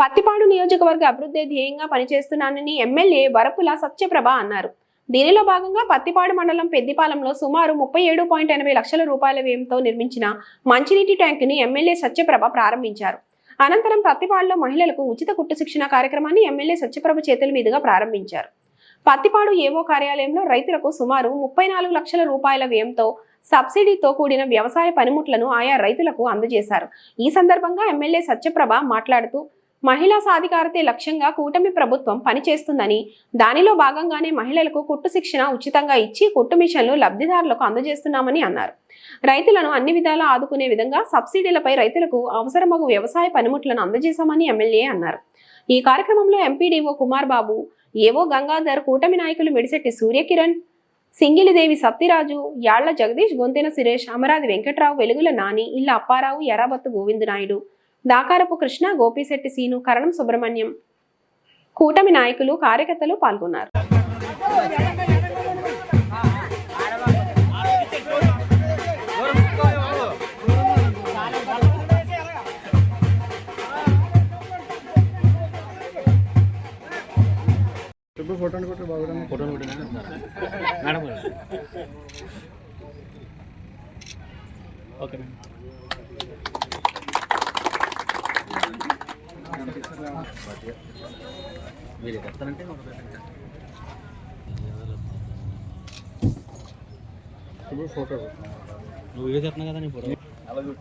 పత్తిపాడు నియోజకవర్గ అభివృద్ధి ధ్యేయంగా పనిచేస్తున్నానని ఎమ్మెల్యే వరపుల సత్యప్రభ అన్నారు. దీనిలో భాగంగా పత్తిపాడు మండలం పెద్దిపాలెంలో సుమారు ముప్పై ఏడు పాయింట్ ఎనభై లక్షల రూపాయల వ్యయంతో నిర్మించిన మంచినీటి ట్యాంకుని ఎమ్మెల్యే సత్యప్రభ ప్రారంభించారు. అనంతరం పత్తిపాడులో మహిళలకు ఉచిత కుట్టు శిక్షణ కార్యక్రమాన్ని ఎమ్మెల్యే సత్యప్రభ చేతుల మీదుగా ప్రారంభించారు. పత్తిపాడు ఏవో కార్యాలయంలో రైతులకు సుమారు ముప్పై నాలుగు లక్షల రూపాయల వ్యయంతో సబ్సిడీతో కూడిన వ్యవసాయ పనిముట్లను ఆయా రైతులకు అందజేశారు. ఈ సందర్భంగా ఎమ్మెల్యే సత్యప్రభ మాట్లాడుతూ మహిళా సాధికారతే లక్ష్యంగా కూటమి ప్రభుత్వం పనిచేస్తుందని దానిలో భాగంగానే మహిళలకు కుట్టు శిక్షణ ఉచితంగా ఇచ్చి కుట్టు మిషన్లు లబ్ధిదారులకు అందజేస్తున్నామని అన్నారు. రైతులను అన్ని విధాలా ఆదుకునే విధంగా సబ్సిడీలపై రైతులకు అవసరమగు వ్యవసాయ పనిముట్లను అందజేశామని ఎమ్మెల్యే అన్నారు. ఈ కార్యక్రమంలో ఎంపీడీఓ కుమార్ బాబు ఏవో గంగాధర్ కూటమి నాయకులు మిడిశెట్టి సూర్యకిరణ్ సింగిలిదేవి సత్యరాజు యాళ్ళ జగదీష్ గొంతెన సురేష్ అమరాది వెంకట్రావు వెలుగుల నాని ఇళ్ళ అప్పారావు ఎర్రబత్తు గోవిందు నాయుడు దాకారపు కృష్ణ గోపిశెట్టి సీను కరణం సుబ్రహ్మణ్యం. కూటమి నాయకులు కార్యకర్తలు పాల్గొన్నారు. కొట్టు బాగుంది. మేడం. Okay madam. మీరు ఎత్తానంటే ఇప్పుడు ఫోటో నువ్వు వీడియో చెప్తున్నావు కదా నీ ఫోటో అలా చూడు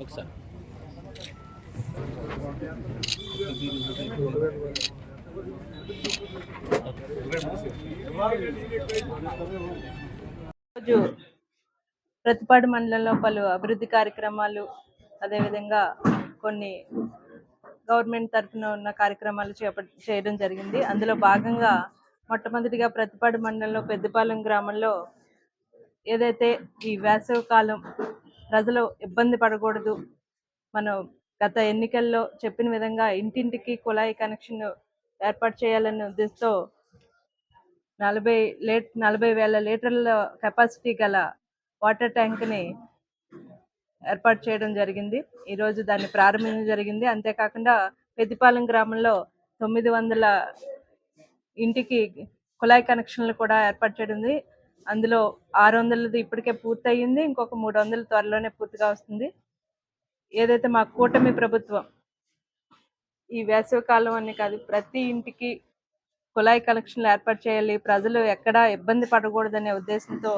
ఒకసారి రోజు ప్రతిపాడు మండలంలో పలు అభివృద్ధి కార్యక్రమాలు అదేవిధంగా కొన్ని గవర్నమెంట్ తరఫున ఉన్న కార్యక్రమాలు చేప చేయడం జరిగింది. అందులో భాగంగా మొట్టమొదటిగా ప్రతిపాడు మండలంలో పెద్దపాలెం గ్రామంలో ఏదైతే ఈ వేసవికాలం ప్రజలు ఇబ్బంది పడకూడదు మనం గత ఎన్నికల్లో చెప్పిన విధంగా ఇంటింటికి కుళాయి కనెక్షన్ ఏర్పాటు చేయాలనే ఉద్దేశంతో నలభై లీట్ నలభై వేల లీటర్ల కెపాసిటీ గల వాటర్ ట్యాంక్ని ఏర్పాటు చేయడం జరిగింది. ఈరోజు దాన్ని ప్రారంభించడం జరిగింది. అంతేకాకుండా పెద్దిపాలెం గ్రామంలో తొమ్మిది వందల ఇంటికి కుళాయి కనెక్షన్లు కూడా ఏర్పాటు చేయడం ఉంది అందులో ఆరు వందలది ఇప్పటికే పూర్తయింది. ఇంకొక మూడు వందలు త్వరలోనే పూర్తిగా వస్తుంది. ఏదైతే మా కూటమి ప్రభుత్వం ఈ వేసవి కాలం అని కాదు ప్రతి ఇంటికి కుళాయి కనెక్షన్లు ఏర్పాటు చేయాలి ప్రజలు ఎక్కడా ఇబ్బంది పడకూడదనే ఉద్దేశంతో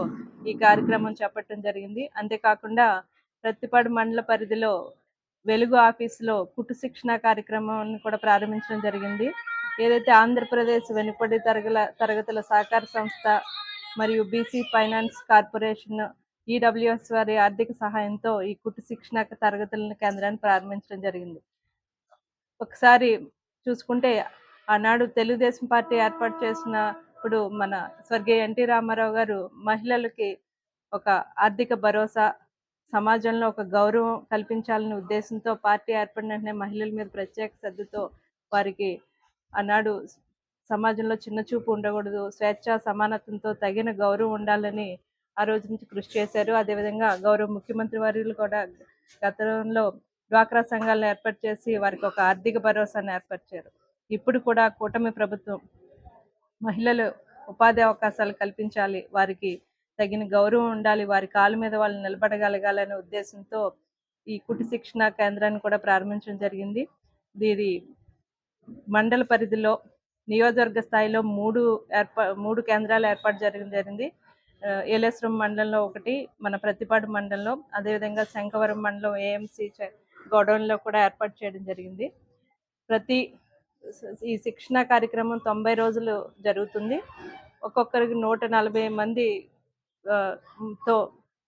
ఈ కార్యక్రమం చేపట్టడం జరిగింది. అంతేకాకుండా ప్రతిపాడు మండల పరిధిలో వెలుగు ఆఫీసులో కుటు శిక్షణ కార్యక్రమాన్ని కూడా ప్రారంభించడం జరిగింది. ఏదైతే ఆంధ్రప్రదేశ్ వెనుకబడి తరగల తరగతుల సహకార సంస్థ మరియు బీసీ ఫైనాన్స్ కార్పొరేషన్ ఈడబ్ల్యూఎస్ వారి ఆర్థిక సహాయంతో ఈ కుటు శిక్షణ తరగతుల కేంద్రాన్ని ప్రారంభించడం జరిగింది. ఒకసారి చూసుకుంటే ఆనాడు తెలుగుదేశం పార్టీ ఏర్పాటు చేసినప్పుడు మన స్వర్గీయ ఎన్టీ రామారావు గారు మహిళలకి ఒక ఆర్థిక భరోసా సమాజంలో ఒక గౌరవం కల్పించాలనే ఉద్దేశంతో పార్టీ ఏర్పడిన వెంటనే మహిళల మీద ప్రత్యేక శ్రద్ధతో వారికి ఆనాడు సమాజంలో చిన్న చూపు ఉండకూడదు స్వేచ్ఛ సమానత్వంతో తగిన గౌరవం ఉండాలని ఆ రోజు నుంచి కృషి చేశారు. అదేవిధంగా గౌరవ ముఖ్యమంత్రి వర్యులు కూడా గతంలో డ్వాక్రా సంఘాలను ఏర్పాటు చేసి వారికి ఒక ఆర్థిక భరోసాను ఏర్పరిచారు ఇప్పుడు కూడా కూటమి ప్రభుత్వం మహిళలు ఉపాధి అవకాశాలు కల్పించాలి వారికి తగిన గౌరవం ఉండాలి. వారి కాళ్ళ మీద వాళ్ళు నిలబడగలగాలనే ఉద్దేశంతో ఈ కుటి శిక్షణ కేంద్రాన్ని కూడా ప్రారంభించడం జరిగింది. ఇది మండల పరిధిలో నియోజకవర్గ స్థాయిలో మూడు ఏర్పా మూడు కేంద్రాలు ఏర్పాటు జరగడం జరిగింది. ఏలేశ్వరం మండలంలో ఒకటి మన ప్రతిపాడు మండలంలో అదేవిధంగా శంఖవరం మండలం ఏఎంసీ గోడౌన్లో కూడా ఏర్పాటు చేయడం జరిగింది. ప్రతి ఈ శిక్షణ కార్యక్రమం తొంభై రోజులు జరుగుతుంది. ఒక్కొక్కరికి నూట నలభై మంది తో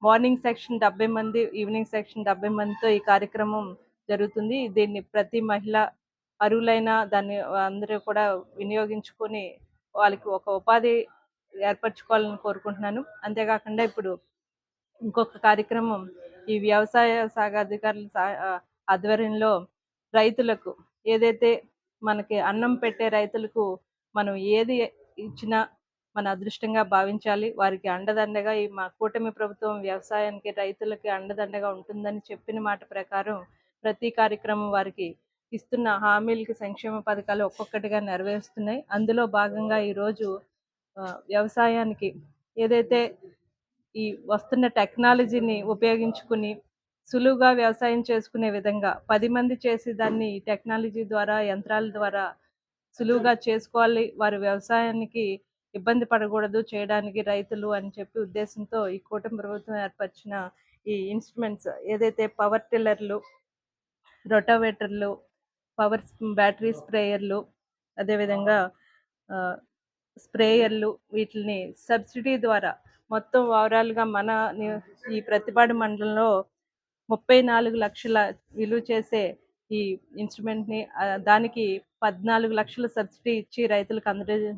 మార్నింగ్ సెక్షన్ డెబ్బై మంది ఈవినింగ్ సెక్షన్ డెబ్బై మందితో ఈ కార్యక్రమం జరుగుతుంది. దీన్ని ప్రతి మహిళ అరువులైన దాన్ని అందరూ కూడా వినియోగించుకొని వాళ్ళకి ఒక ఉపాధి ఏర్పరచుకోవాలని కోరుకుంటున్నాను. అంతేకాకుండా ఇప్పుడు ఇంకొక కార్యక్రమం ఈ వ్యవసాయ శాఖ అధికారుల ఆధ్వర్యంలో రైతులకు ఏదైతే మనకి అన్నం పెట్టే రైతులకు మనం ఏది ఇచ్చినా మన అదృష్టంగా భావించాలి. వారికి అండదండగా ఈ మా కూటమి ప్రభుత్వం వ్యవసాయానికి రైతులకి అండదండగా ఉంటుందని చెప్పిన మాట ప్రకారం ప్రతి కార్యక్రమం వారికి ఇస్తున్న హామీలకి సంక్షేమ పథకాలు ఒక్కొక్కటిగా నెరవేరుస్తున్నాయి. అందులో భాగంగా ఈరోజు వ్యవసాయానికి ఏదైతే ఈ వస్తున్న టెక్నాలజీని ఉపయోగించుకుని సులువుగా వ్యవసాయం చేసుకునే విధంగా పది మంది చేసి దాన్ని ఈ టెక్నాలజీ ద్వారా యంత్రాల ద్వారా సులువుగా చేసుకోవాలి. వారి వ్యవసాయానికి ఇబ్బంది పడకూడదు చేయడానికి రైతులు అని చెప్పి ఉద్దేశంతో ఈ కూటమి ప్రభుత్వం ఏర్పరిచిన ఈ ఇన్స్ట్రుమెంట్స్ ఏదైతే పవర్ టిల్లర్లు రొటోవేటర్లు పవర్ బ్యాటరీ స్ప్రేయర్లు అదేవిధంగా ఆ, స్ప్రేయర్లు వీటిని సబ్సిడీ ద్వారా మొత్తం ఓవరాల్గా మన ఈ ప్రతిపాడు మండలంలో ముప్పై నాలుగు లక్షల విలువ చేసే ఈ ఇన్స్ట్రుమెంట్ని దానికి పద్నాలుగు లక్షల సబ్సిడీ ఇచ్చి రైతులకు అందజే